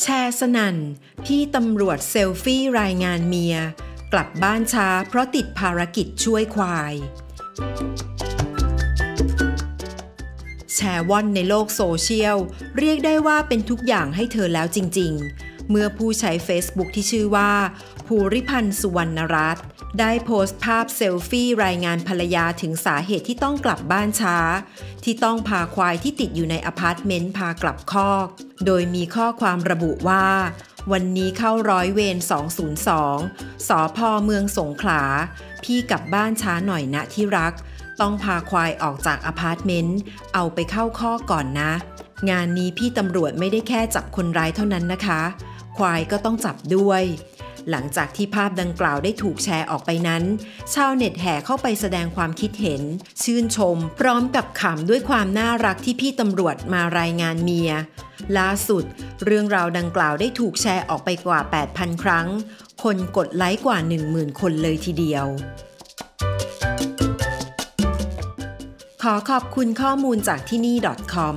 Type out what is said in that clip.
แชร์สนัน่น พี่ตำรวจเซลฟี่รายงานเมีย กลับบ้านช้าเพราะติดภารกิจช่วยควาย แชร์ว่อนในโลกโซเชียล เรียกได้ว่าเป็นทุกอย่างให้เธอแล้วจริง ๆ เมื่อผู้ใช้ Facebook ที่ชื่อว่า ภูริพันธ์สุวรรณรัตน์ได้โพสต์ภาพเซลฟี่รายงานภรรยาถึงสาเหตุที่ต้องกลับบ้านช้า ที่ต้องพาควายที่ติดอยู่ในอพาร์ตเมนต์พากลับคอก โดยมีข้อความระบุว่า วันนี้เข้าร้อยเวร 202 สอพอเมืองสงขลา พี่กลับบ้านช้าหน่อยนะที่รัก ต้องพาควายออกจากอพาร์ตเมนต์ เอาไปเข้าข้อก่อนนะ งานนี้พี่ตำรวจไม่ได้แค่จับคนร้ายเท่านั้นนะคะ ควายก็ต้องจับด้วย หลังจากที่ภาพดังกล่าวได้ถูกแชร์ออกไปนั้น ชาวเน็ตแห่เข้าไปแสดงความคิดเห็น ชื่นชม พร้อมกับขำด้วยความน่ารักที่พี่ตำรวจมารายงานเมีย ล่าสุด เรื่องราวดังกล่าวได้ถูกแชร์ออกไปกว่า 8,000 ครั้ง คนกดไลค์กว่า 10,000 คนเลยทีเดียวขอขอบคุณข้อมูลจากที่นี่ .com